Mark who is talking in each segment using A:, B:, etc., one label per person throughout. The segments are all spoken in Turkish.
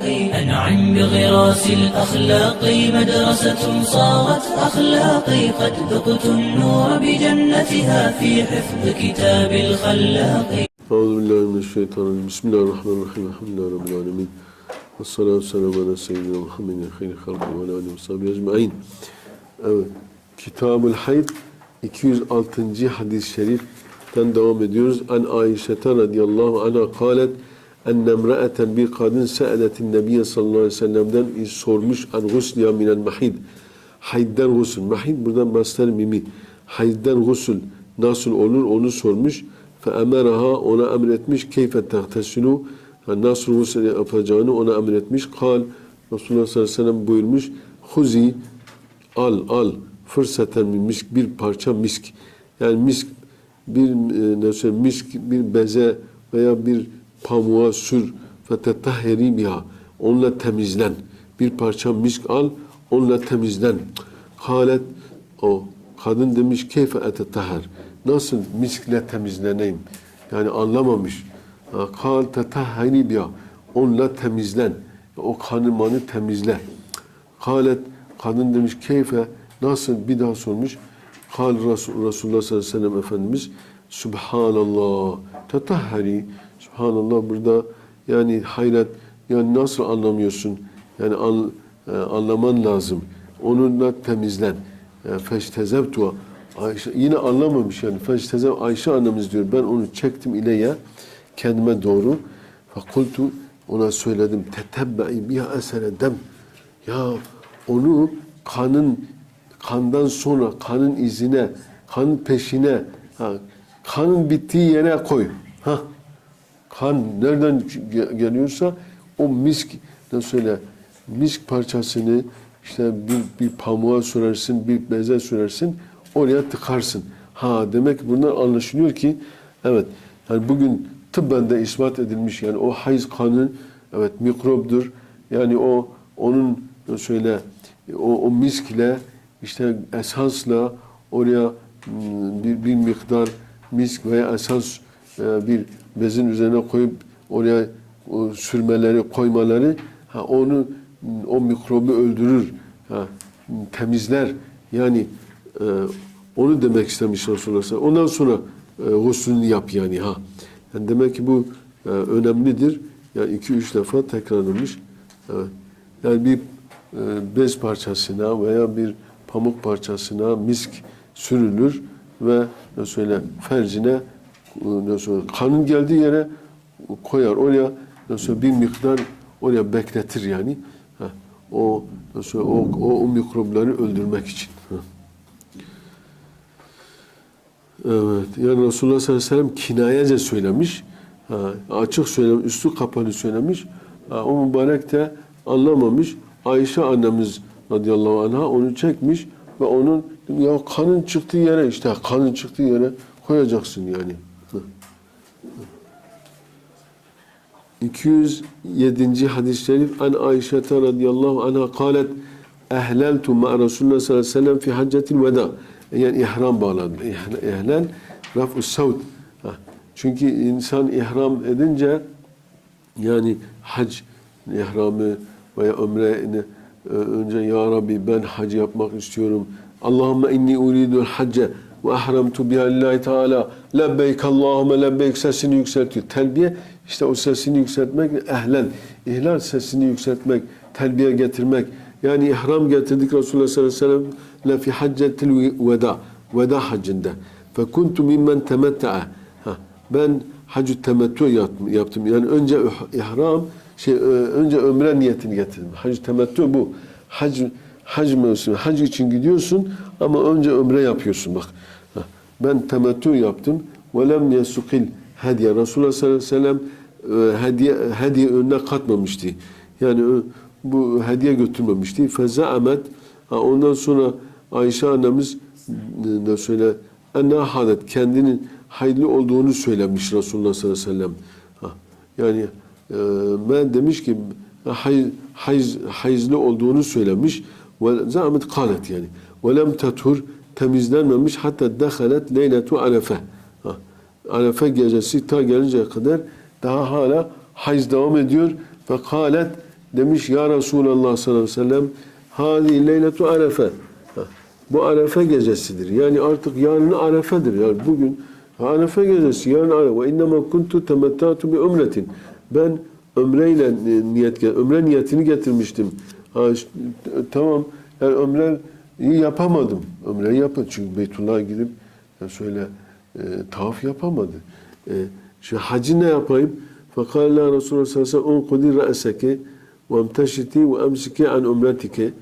A: أنعم بغراس الأخلاق مدرسة صارت أخلاقي قد ذقت النور بجنتها في حفظ كتاب الخلاق
B: أعوذ بالله من الشيطان بسم الله الرحمن الرحيم الحمد لله رب العالمين والصلاة والسلام على سيدنا محمد خير خلق ve ala alihi ve sahbihi ecmaîn. Evet. Kitab-ül Hayd 206. hadis-i şeriften devam ediyoruz. An Ayşe'te radıyallahu anha kalet enne emra'eten bir kadın se'eletin nebiye sallallahu aleyhi ve sormuş an gusliya minel mahid. Haydden gusül. Mahid buradan master mimi. Haydden gusül nasıl olur onu sormuş. Fe emeraha ona emretmiş keyfe tehtesilu nasıl gusül yapacağını ona emretmiş. Kal Resulullah sallallahu aleyhi ve sellem buyurmuş. Huzi al al fırsaten misk bir parça misk. Yani misk bir ne söyleyeyim misk bir beze veya bir pamuğa sür ve tetahheri biha. Onunla temizlen. Bir parça misk al, onunla temizlen. Halet o kadın demiş keyfe etetahher. Nasıl miskle temizleneyim? Yani anlamamış. Kal tetahheri biha. Onunla temizlen. O kanı manı temizle. Halet kadın demiş keyfe nasıl bir daha sormuş. Kal Resul, Resulullah sallallahu aleyhi ve sellem Efendimiz Subhanallah tetahheri Subhanallah burada yani hayret yani nasıl anlamıyorsun? Yani an, e, anlaman lazım. Onunla temizlen. E, Feştezevtu Ayşe yine anlamamış yani. Feştezev Ayşe annemiz diyor. Ben onu çektim ileye kendime doğru. Fakultu ona söyledim. Tetebbe'i biha esere dem. Ya onu kanın kandan sonra kanın izine, kanın peşine, ha, kanın bittiği yere koy. Ha. Kan nereden ge- geliyorsa o misk ne söyle misk parçasını işte bir, bir pamuğa sürersin, bir beze sürersin, oraya tıkarsın. Ha demek bundan anlaşılıyor ki evet yani bugün tıbben de ispat edilmiş yani o hayız kanı evet mikropdur. Yani o onun söyle o, o miskle işte esansla oraya mm, bir, bir miktar misk veya esans e, bir bezin üzerine koyup oraya sürmeleri, koymaları ha, onu o mikrobu öldürür, ha, temizler. Yani e, onu demek istemiş Resulullah. Ondan sonra e, guslünü yap yani ha. Yani demek ki bu e, önemlidir. Yani iki üç defa tekrarlamış. Evet. Yani bir e, bez parçasına veya bir pamuk parçasına misk sürülür ve söyle fercine söyle kanın geldiği yere koyar. Oraya ne söyle bir miktar oraya bekletir yani. Ha, o söyle o, o, o mikropları öldürmek için. Ha. Evet. Yani Resulullah sallallahu aleyhi ve sellem kinayece söylemiş. Ha, açık söylemiş, üstü kapalı söylemiş. Ha, o mübarek de anlamamış. Ayşe annemiz radıyallahu anha onu çekmiş ve onun ya kanın çıktığı yere işte kanın çıktığı yere koyacaksın yani. Hı. 207. hadis-i şerif an Ayşe radıyallahu anha kalet ehleltu ma Resulullah sallallahu aleyhi ve sellem fi haccetil veda yani ihram bağladı. Ehlel raf'u savt. Çünkü insan ihram edince yani hac ihramı veya ömre önce ya Rabbi ben hac yapmak istiyorum. Allahümme inni uridul hacce ve ahramtu biha lillahi teala lebbeyk Allahümme lebbeyk sesini yükseltiyor. Telbiye işte o sesini yükseltmek ehlen. İhlal sesini yükseltmek, telbiye getirmek. Yani ihram getirdik Resulullah sallallahu aleyhi ve sellem fi haccetil veda. Veda haccında. Fe kuntu mimmen temetta'a. Ben hacı temettü yaptım. Yani önce ihram şey önce ömre niyetini getirdim. Hac temettü bu. Hac hac mevsimi. Hac için gidiyorsun ama önce ömre yapıyorsun bak. Ben temettü yaptım. Ve lem yesukil hediye. Resulullah sallallahu aleyhi ve sellem e, hediye, hediye önüne katmamıştı. Yani bu hediye götürmemişti. Fezaamet ondan sonra Ayşe annemiz ne söyle enne hadet kendinin hayırlı olduğunu söylemiş Resulullah sallallahu aleyhi ve sellem. Yani e, ben demiş ki hay, hayz, hayızlı olduğunu söylemiş. Ve zahmet kalet yani. Ve lem tetur temizlenmemiş hatta dehalet leyletu arefe. Arefe gecesi ta gelinceye kadar daha hala hayız devam ediyor ve kalet demiş ya Resulallah sallallahu aleyhi ve sellem hadi leyletu arefe. Bu arefe gecesidir. Yani artık yarın arefedir. Yani bugün arefe gecesi, yarın arefe. Ve innema kuntu temettatu bi umretin. Ben ömreyle e, niyet, ömre niyetini getirmiştim. Ha, tamam, yani ömre yapamadım. Ömreyi yapamadım. Çünkü Beytullah'a gidip ya şöyle e, tavaf yapamadı. E, şimdi hacı ne yapayım? Fakala Resulullah sallallahu aleyhi ve sellem unkudi ra'seke ve emteşiti ve emsiki an umretike.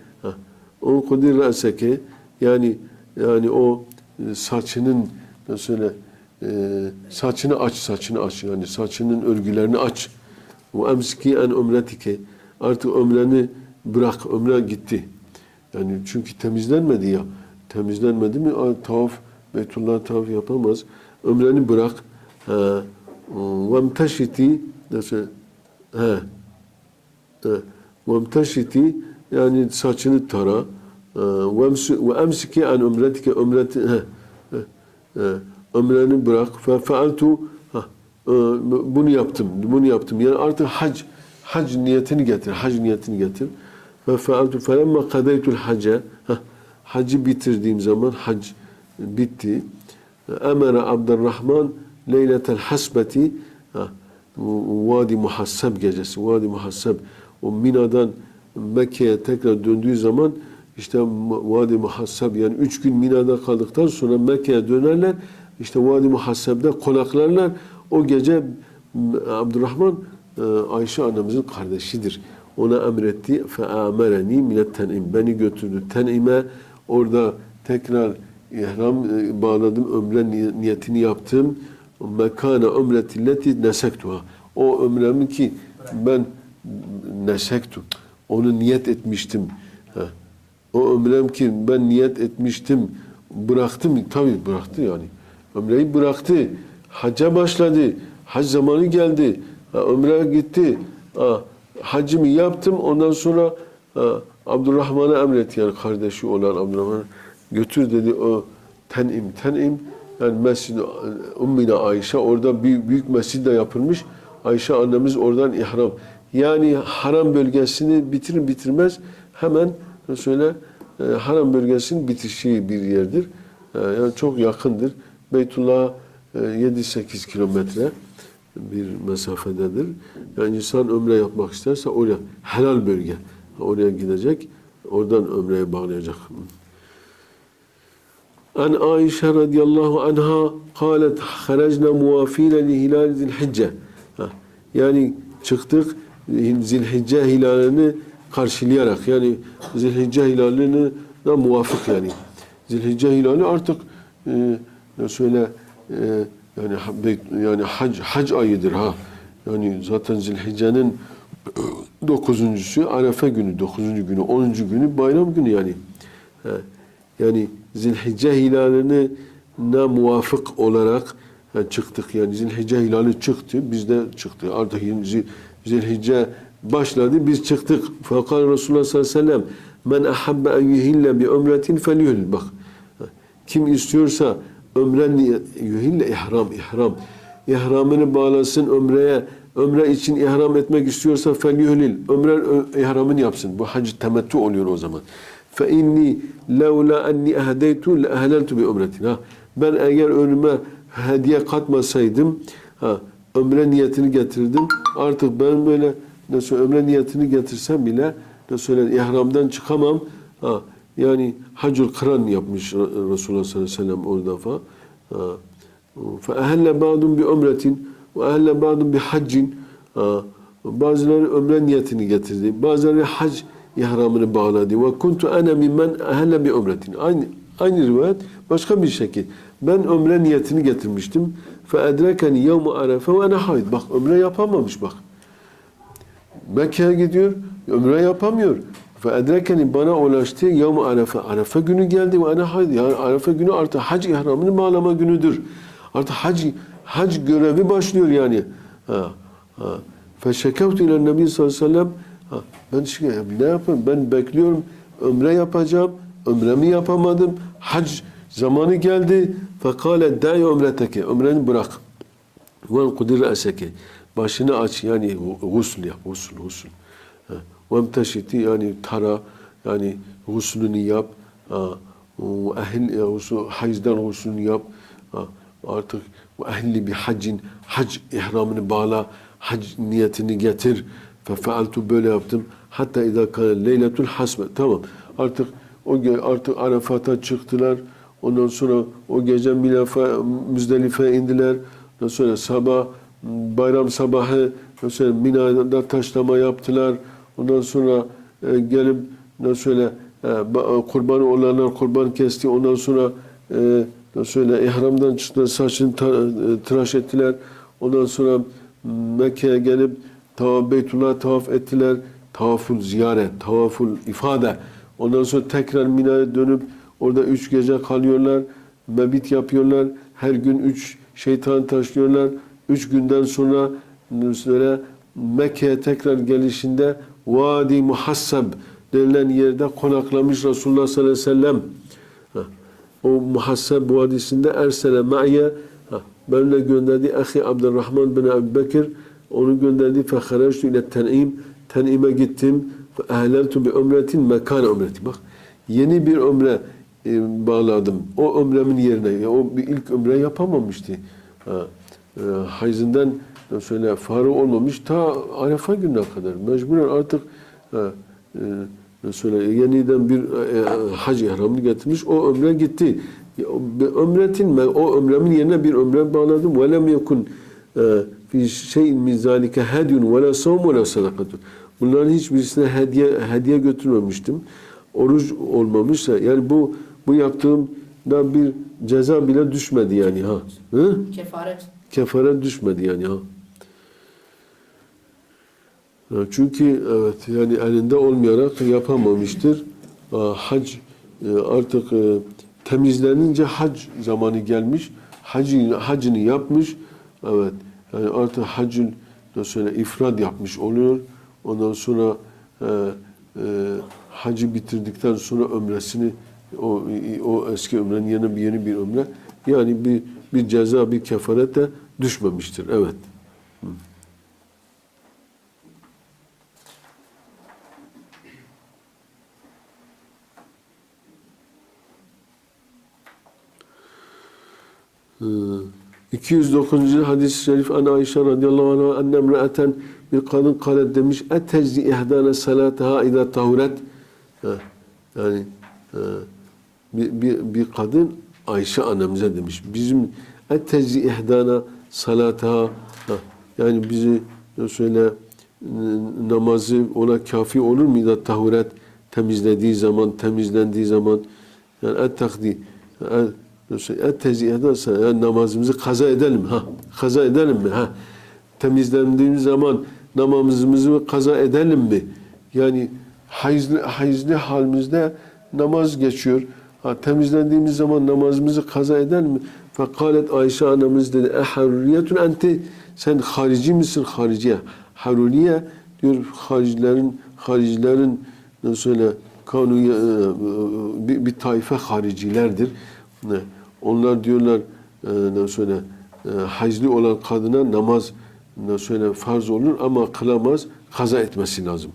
B: Unkudi ra'seke yani yani o e, saçının nasıl e, saçını aç saçını aç yani saçının örgülerini aç. Ve emsiki an umretike. Artık ömreni bırak ömre gitti. Yani çünkü temizlenmedi ya. Temizlenmedi mi? Tavaf Beytullah tavaf yapamaz. Ömreni bırak. Vemteşiti nasıl? He. Vemteşiti yani saçını tara. Ve emsiki an umretike umreti he. Ömreni bırak. Fe fealtu bunu yaptım bunu yaptım. Yani artık hac hac niyetini getir hac niyetini getir. Ve fealtu felemma kadaytul hacca hacı bitirdiğim zaman hac bitti emere Abdurrahman leyletel hasbeti ha, Vadi Muhasseb gecesi. Vadi Muhasseb. O Mina'dan Mekke'ye tekrar döndüğü zaman işte Vadi Muhasseb yani üç gün Mina'da kaldıktan sonra Mekke'ye dönerler. İşte Vadi Muhasseb'de konaklarlar. O gece Abdurrahman e, Ayşe annemizin kardeşidir. Ona emretti. فَاَمَرَنِي مِنَ tenim Beni götürdü tenime. Orada tekrar ihram e, bağladım. Ömre niyetini yaptım mekane umretilleti nesektuha. O ömremi ki ben nesektu. Onu niyet etmiştim. O ömrem ki ben niyet etmiştim. Bıraktım. Tabii bıraktı yani. Ömreyi bıraktı. Hacca başladı. Hac zamanı geldi. Ha, ömre gitti. Ha, hacımı yaptım. Ondan sonra Abdurrahman'a emretti yani kardeşi olan Abdurrahman götür dedi o tenim tenim yani mescid Ümmine Ayşe orada büyük, büyük mescid de yapılmış. Ayşe annemiz oradan ihram. Yani haram bölgesini bitirir bitirmez hemen söyle e, haram bölgesinin bitişi bir yerdir. E, yani çok yakındır. Beytullah e, 7-8 kilometre bir mesafededir. Yani insan ömre yapmak isterse oraya helal bölge. Oraya gidecek. Oradan ömreye bağlayacak. An Ayşe radıyallahu anha kalet haracna muvafine li hilal zilhicce. Yani çıktık zilhicce hilalini karşılayarak yani zilhicce hilalini da muvafık yani. Zilhicce hilali artık e, söyle e, yani yani hac hac ayıdır ha. Yani zaten Zilhicce'nin dokuzuncusu Arefe günü, dokuzuncu günü, onuncu günü bayram günü yani. Ha. Yani Zilhicce hilalini ne muvafık olarak yani çıktık. Yani Zilhicce hilali çıktı, biz de çıktı. Artık Zilhicce başladı, biz çıktık. Fakat Resulullah sallallahu aleyhi ve sellem men ahabbe en yuhille bi umretin felyuhil. Bak, kim istiyorsa ömren yuhille ihram, ihram. İhramını bağlasın ömreye, ömre için ihram etmek istiyorsa felyuhlil. Ömre ihramını yapsın. Bu hac temettü oluyor o zaman. Fe inni levla enni ehdeytu le ehlentu bi umretin. Ha, ben eğer önüme hediye katmasaydım, ha, ömre niyetini getirdim. Artık ben böyle nasıl ömre niyetini getirsem bile nasıl ihramdan çıkamam. Ha, yani hacül kıran yapmış Resulullah sallallahu aleyhi ve sellem orada fa. Fe ehelle ba'dun bi umretin ve ehelle ba'dun bi haccin. Bazıları ömre niyetini getirdi. Bazıları hac ihramını bağladı. Ve kuntu ana mimmen ehelle bi umretin. Aynı, aynı rivayet başka bir şekil. Ben ömre niyetini getirmiştim. Fe edrekeni yevmu arefe ve ana hayd. Bak ömre yapamamış bak. Mekke'ye gidiyor, ömre yapamıyor. Fe edrekeni bana ulaştı yevmu arefe. Arefe günü geldi ve ana hayd. Yani arefe günü artık hac ihramını bağlama günüdür. Artık hac, hac görevi başlıyor yani. Ha, ha. Feşekevtu ile Nebi sallallahu aleyhi ve sellem Ha, ben şimdi ne yapayım? Ben bekliyorum. Ömre yapacağım. Ömremi yapamadım. Hac zamanı geldi. Fekale da'i ömreteke. Ömreni bırak. Ve kudir eseke. Başını aç yani gusül yap. Gusül, gusül. Vemteşiti yani tara yani guslünü yap. Ha. Ve ehil gusül- hayızdan guslünü yap. Artık ve ehli bir haccin hac ihramını bağla. Hac niyetini getir. Fefealtu böyle yaptım. Hatta idâ kâne leyletul hasme. Tamam. Artık o ge- artık Arafat'a çıktılar. Ondan sonra o gece Milafa, Müzdelife'ye indiler. Ondan sonra sabah bayram sabahı mesela Mina'da taşlama yaptılar. Ondan sonra e, gelip ondan sonra e, ba- kurbanı olanlar kurban kesti. Ondan sonra e, ondan sonra ihramdan çıktılar. Saçını e, tıraş ettiler. Ondan sonra Mekke'ye gelip tavaf, Beytullah tavaf ettiler. Tavaful ziyaret, tavaful ifade. Ondan sonra tekrar Mina'ya dönüp orada üç gece kalıyorlar. Mebit yapıyorlar. Her gün üç şeytan taşlıyorlar. Üç günden sonra böyle Mekke'ye tekrar gelişinde Vadi Muhassab denilen yerde konaklamış Resulullah sallallahu aleyhi ve sellem. O Muhassab Vadisi'nde Ersele Ma'ye benimle gönderdi Ahi Abdurrahman bin Ebu Bekir onu gönderdi fehareçtu ile ten'im ten'ime gittim. bi umretin mekan umreti bak yeni bir ömre e, bağladım. O ömremin yerine ya o bir ilk ömre yapamamıştı. Ha, e, hayzından söyle farı olmamış ta Arafa gününe kadar. Mecburen artık ha, e, söyle yeniden bir e, e, hac ihramını getirmiş o ömre gitti. Ömretin o ömremin yerine bir ömre bağladım. Ve lem e, fi şeyin min zalike hedyun ve la savm ve la sadakatun. Bunların hiçbirisine hediye hediye götürmemiştim. Oruç olmamışsa yani bu bu yaptığımda bir ceza bile düşmedi yani ha. Hı?
C: Kefaret.
B: Kefare düşmedi yani ha. Çünkü evet yani elinde olmayarak yapamamıştır. Ha, Hac e, artık e, temizlenince hac zamanı gelmiş. Hacı, hacını yapmış. Evet. Yani artık hacın da söyle ifrad yapmış oluyor. Ondan sonra e, e, hacı bitirdikten sonra ömresini o o eski ömrenin yerine bir yeni bir ömre yani bir bir ceza bir kefaret de düşmemiştir. Evet. Hı. 209. hadis-i şerif an Ayşe radıyallahu anh'a annem re'eten bir kadın kalet demiş eteczi ihdana salataha idâ tahuret yani ha, bir, bir, bir kadın Ayşe annemize demiş bizim eteczi ihdana salataha ha, yani bizi şöyle n- namazı ona kafi olur mu idâ tahuret temizlediği zaman temizlendiği zaman yani et takdi et tezi ederse yani namazımızı kaza edelim ha. Kaza edelim mi ha? Temizlendiğimiz zaman namazımızı kaza edelim mi? Yani hayızlı, hayızlı halimizde namaz geçiyor. Ha, temizlendiğimiz zaman namazımızı kaza edelim mi? Fekalet Ayşe anamız dedi e haruriyetun sen harici misin? Hariciye haruriye. diyor haricilerin haricilerin söyle kanu e, bir, bir taife haricilerdir. Ne? Onlar diyorlar e, ne söyle e, hayızlı olan kadına namaz ne söyle farz olur ama kılamaz kaza etmesi lazım.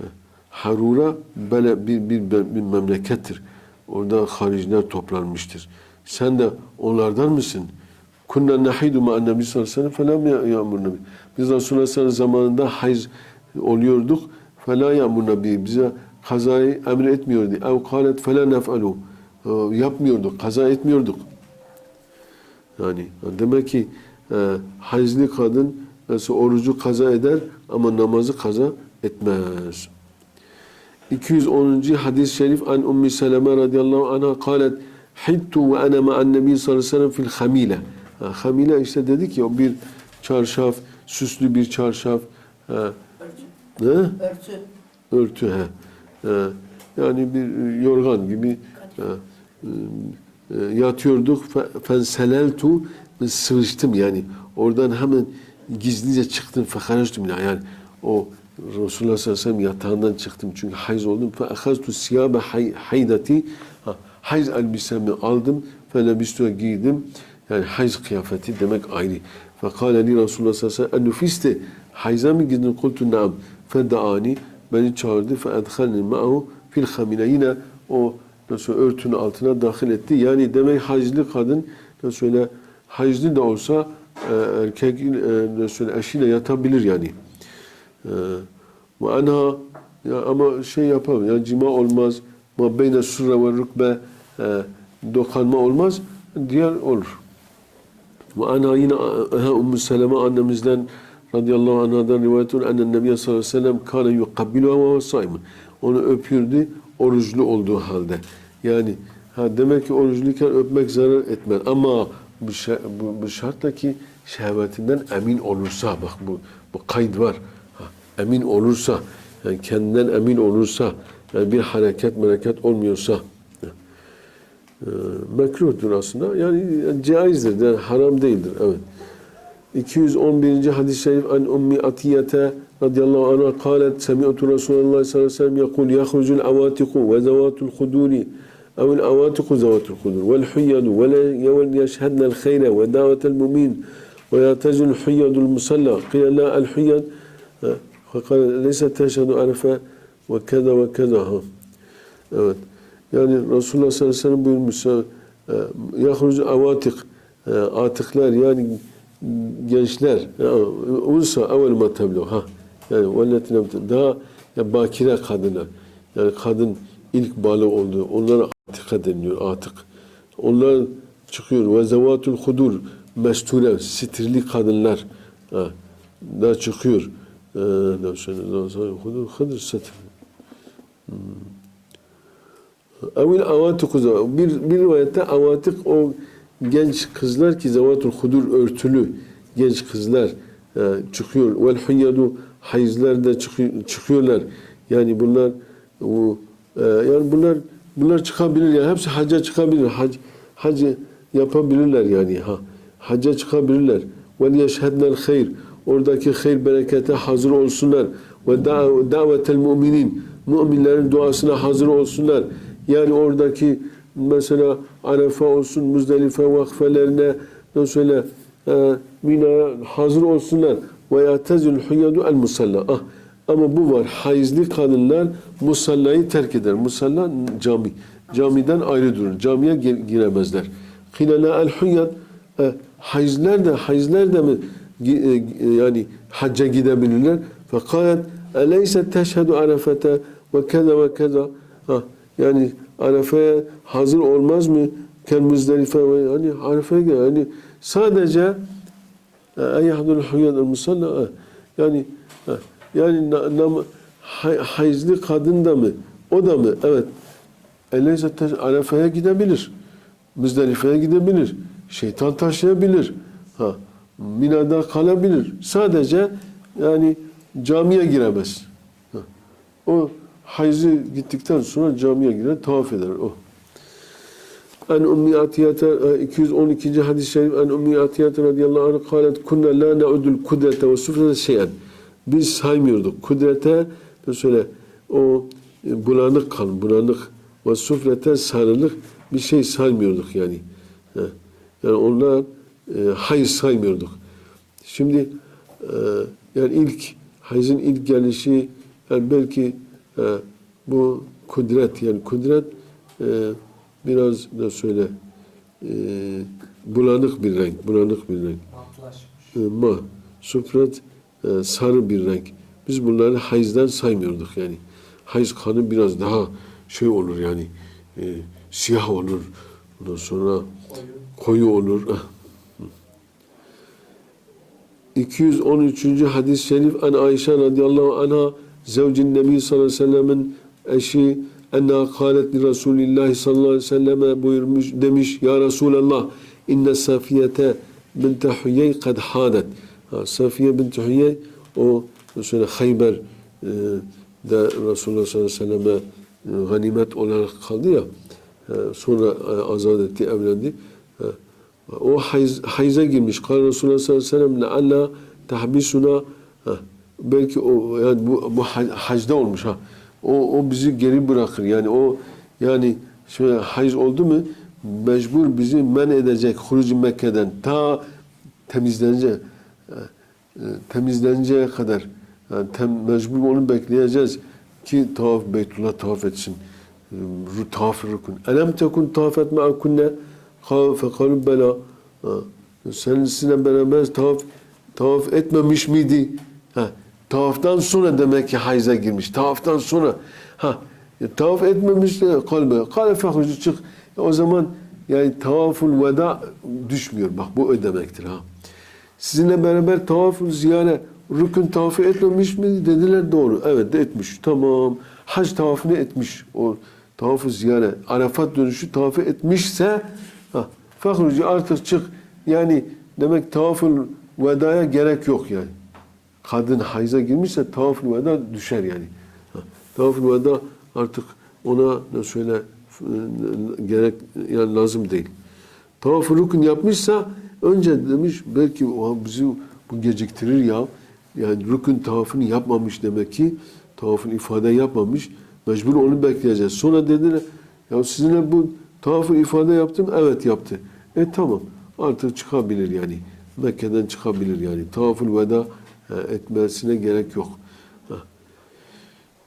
B: E, Harura böyle bir, bir, bir memlekettir. Orada hariciler toplanmıştır. Sen de onlardan mısın? Kunna nahidu ma nebi sallallahu aleyhi ve sellem felem ya'murna bi. Biz Resulullah sallallahu zamanında hayız oluyorduk. Fela ya'murna bi. Bize kazayı emretmiyordu. Ev kalet fela nef'alu. Ee, Yapmıyorduk, kaza etmiyorduk. Yani demek ki e, hayızlı kadın mesela orucu kaza eder ama namazı kaza etmez. 210. hadis-i şerif an Ummi Seleme radıyallahu anha kalet hittu ve ana ma'an nebi sallallahu aleyhi ve sellem fil hamile. Ha, Hamile işte dedik ya bir çarşaf, süslü bir çarşaf. Ha,
C: Örtü.
B: ne?
C: Örtü.
B: Örtü he. He. Yani bir yorgan gibi he. E, yatıyorduk. Fe- Fenseleltu sıvıştım yani. Oradan hemen gizlice çıktım. Fekarajtım yani o Resulullah sallallahu aleyhi ve sellem yatağından çıktım çünkü hayız oldum. Fe ahaztu siyabe hay, haydati ha, hayız elbisemi aldım. Felebistu giydim. Yani hayız kıyafeti demek ayrı. Fekale li Resulullah sallallahu aleyhi ve sellem ennufiste hayza mı girdin? Kultu naam. Fedaani beni çağırdı fe edhalni ma'hu fil hamine yine o nasıl örtünün altına dahil etti. Yani demek haclı kadın nasıl öyle haclı da olsa e, erkek e, nasıl eşiyle yatabilir yani. E, ve anha ya ama şey yapamam yani cima olmaz. Ma beyne surre ve rükbe e, dokanma olmaz. Diğer olur. Ve ana yine ha, Ümmü Seleme annemizden radıyallahu anhadan rivayet olur. Ennen Nebiye sallallahu aleyhi ve sellem kâne yukabbilu ve saimun. Onu öpürdü oruçlu olduğu halde. Yani ha demek ki oruçluyken öpmek zarar etmez. Ama bu, bu, bu şartla ki şehvetinden emin olursa bak bu, bu kayıt var. Ha, emin olursa yani kendinden emin olursa yani bir hareket hareket olmuyorsa e, mekruhtur aslında. Yani caizdir, yani haram değildir. Evet. 211. hadis-i şerif an Ummi Atiyete رضي الله عنها قالت سمعت رسول الله صلى الله عليه وسلم يقول يخرج الأواتق وذوات الخدور أو الأواتق ذوات الخدور والحيض ولا يوم يشهدن الخير ودعوة المؤمن ويعتز الحيض المصلى. قيل لا الحيض آه، فقال ليست تشهد عرفة وكذا وكذا. يعني رسول الله صلى الله عليه وسلم آه، يخرج أواتق آه، آتقلار يعني جنشلار أنسى أول ما تبلغ. ها. Yani velletine daha ya, bakire kadınlar yani kadın ilk balı oldu. Onlara atika deniliyor atık. Onlar çıkıyor. Ve zevatul hudur mesture sitirli kadınlar. Ha, da çıkıyor. Ee, hudur hudur sitir. Evil avatik bir, bir rivayette avatik o genç kızlar ki zavatul hudur örtülü genç kızlar e, çıkıyor. Vel huyyadu hayızlar da çıkıyor, çıkıyorlar. Yani bunlar o, e, yani bunlar bunlar çıkabilir yani hepsi hacca çıkabilir. Hac, hac yapabilirler yani ha. Hacca çıkabilirler. Vel yeşhednel hayr. Oradaki hayır berekete hazır olsunlar. Ve davetel müminin. Müminlerin duasına hazır olsunlar. Yani oradaki mesela Arefe olsun, Muzdelife vakfelerine mesela e, Mina'ya hazır olsunlar. Ve yatezül hüyyadu el musalla. Ah, ama bu var. Hayızlı kadınlar musallayı terk eder. Musalla cami. Camiden ayrı durur. Camiye gir- giremezler. Hilala el hüyyad e, hayızlar da hayızlar da mı gi- e, yani hacca gidebilirler? Fakat eleyse teşhedü arefete ve keza ve keza. Ha, yani Arefe'ye hazır olmaz mı? Ken Muzdelife yani Arefe'ye gel. Yani sadece eyahdul huyyad el musalla e, yani yani na, nam, hay, hayızlı kadın da mı? O da mı? Evet. Eleyse Arefe'ye gidebilir. Müzdelife'ye gidebilir. Şeytan taşıyabilir. Ha, Mina'da kalabilir. Sadece yani camiye giremez. Ha. O hayzı gittikten sonra camiye girer, tavaf eder o. En Ummi Atiyete e, 212. hadis-i şerif En Ummi Atiyete radıyallahu anh kalet kunna la ne'udul kudrete ve sufrete şeyen. Biz saymıyorduk. Kudrete söyle o e, bulanık kan, bulanık ve sufrete sarılık bir şey saymıyorduk yani. Yani onlar e, hayız saymıyorduk. Şimdi e, yani ilk hayızın ilk gelişi yani belki e, bu kudret yani kudret e, biraz da söyle e, bulanık bir renk, bulanık bir renk. E, ma, sufret e, sarı bir renk. Biz bunları hayızdan saymıyorduk yani. Hayız kanı biraz daha şey olur yani e, siyah olur. Ondan sonra koyu olur. 213. hadis-i şerif en Ayşe radıyallahu anha zevcin nebi sallallahu aleyhi ve sellemin eşi enna kâlet li Resulillahi sallallahu aleyhi ve selleme buyurmuş demiş ya Resulallah inne Safiyete binte Hüyey kad hadet. Ha, Safiye bint Hüyey o şöyle Hayber e, de Resulullah sallallahu aleyhi ve selleme e, ganimet olarak kaldı ya e, sonra e, azat etti evlendi. E, o hayz, hayza girmiş. Kal Resulullah sallallahu aleyhi ve sellem lealla tahbisuna belki o yani bu, bu hac- hacda olmuş ha. O, o bizi geri bırakır. Yani o yani şöyle hayız oldu mu mecbur bizi men edecek hurucu Mekke'den ta temizlenecek e, e, temizleneceğe kadar yani tem, mecbur onu bekleyeceğiz. ki tavaf Beytullah tavaf etsin. Ru- Tavaf rukun. Elem tekun tavafet ma'akunne fekalu bela. Ha. Sen sizinle beraber tavaf, tavaf etmemiş miydi? Ha. Tavaftan sonra demek ki hayza girmiş. Tavaftan sonra. Ha. Ya, tavaf etmemiş de kalbe. Kale fehrucu çık. E, o zaman yani tavaful veda düşmüyor. Bak bu o demektir ha. Sizinle beraber tavaf ziyare rükün tavafı etmemiş mi dediler doğru. Evet de etmiş. Tamam. Hac tavafını etmiş. O tavafı ziyare Arafat dönüşü tavafı etmişse ha, fahrucu artık çık. Yani demek tavaful vedaya gerek yok yani. Kadın hayza girmişse tavaful veda düşer yani. Ha, tavaful veda artık ona ne söyle e, gerek yani lazım değil. Tavaf-ı rukun yapmışsa önce demiş belki o bizi bu geciktirir ya. Yani rukun tavafını yapmamış demek ki tavafın ifade yapmamış. Mecbur onu bekleyeceğiz. Sonra dediler ya sizinle bu tavafı ifade yaptım. Evet yaptı. E tamam artık çıkabilir yani. Mekke'den çıkabilir yani. Tavafül veda etmesine gerek yok.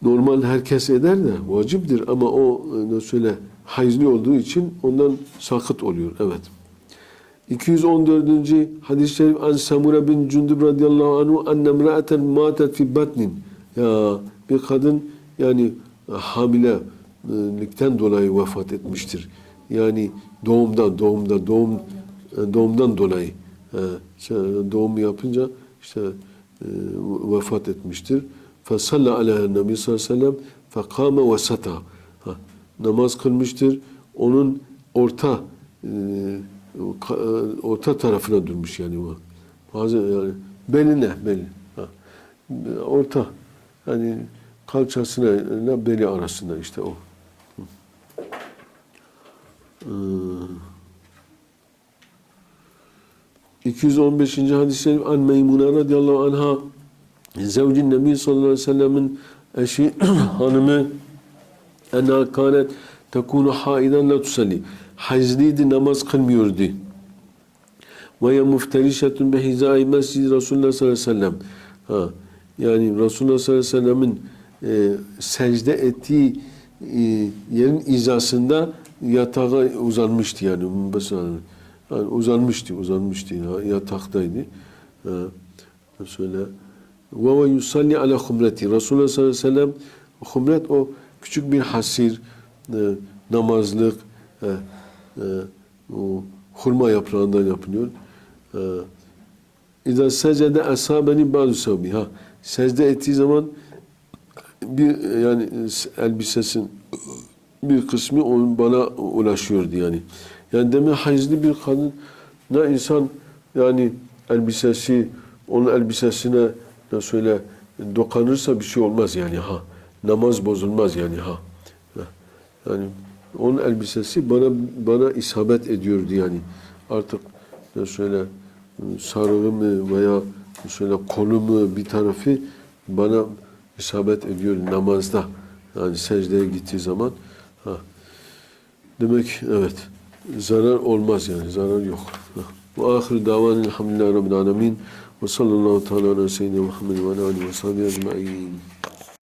B: Normal herkes eder de vaciptir ama o e, ne söyle hayızlı olduğu için ondan sakıt oluyor. Evet. 214. hadis-i şerif an Samura bin Cundub radıyallahu anhu enne emra'eten matet fi batnin. Ya bir kadın yani hamilelikten dolayı vefat etmiştir. Yani doğumdan, doğumda, doğum doğumdan dolayı e, doğum yapınca işte e, vefat etmiştir. Fesalla aleyha nebi sallallahu aleyhi ve sellem fekame vesata. Namaz kılmıştır. Onun orta e, e, orta tarafına durmuş yani o. Bazen yani beline, beli. Ha. Orta. Yani kalçasına beli arasında işte o. Hı. Ee, 215. hadis-i şerif an Meymune radıyallahu anha zevcin Nebi sallallahu aleyhi ve sellemin eşi hanımı enha kânet tekûnu haiden la tusalli. Hayzliydi namaz kılmıyordu. Ve ye mufterişetun bi hizai mescid Resulullah sallallahu aleyhi ve sellem. Ha, yani Resulullah sallallahu aleyhi ve sellemin e, secde ettiği e, yerin izasında yatağa uzanmıştı yani. Mesela yani uzanmıştı, uzanmıştı, ya- yataktaydı. Ha, söyle. Ve ve yusalli ala humreti. Resulullah sallallahu aleyhi ve sellem humret o küçük bir hasir, e, namazlık, e, e, o hurma yaprağından yapılıyor. E, İza secde asabeni ba'du savbi. Ha, secde ettiği zaman bir yani elbisesin bir kısmı onun bana ulaşıyordu yani. Yani demek hayızlı bir kadın ne insan yani elbisesi onun elbisesine ne söyle dokanırsa bir şey olmaz yani ha. Namaz bozulmaz yani ha. Yani onun elbisesi bana bana isabet ediyordu yani. Artık ne söyle sarığı mı veya ne söyle kolu mu bir tarafı bana isabet ediyor namazda. Yani secdeye gittiği zaman ha. Demek evet zarar olmaz yani zarar yok. Ve ahir davanı elhamdülillahi rabbil alemin ve sallallahu teala ala seyyidina Muhammed ve ala alihi ve sahbihi ecma'in.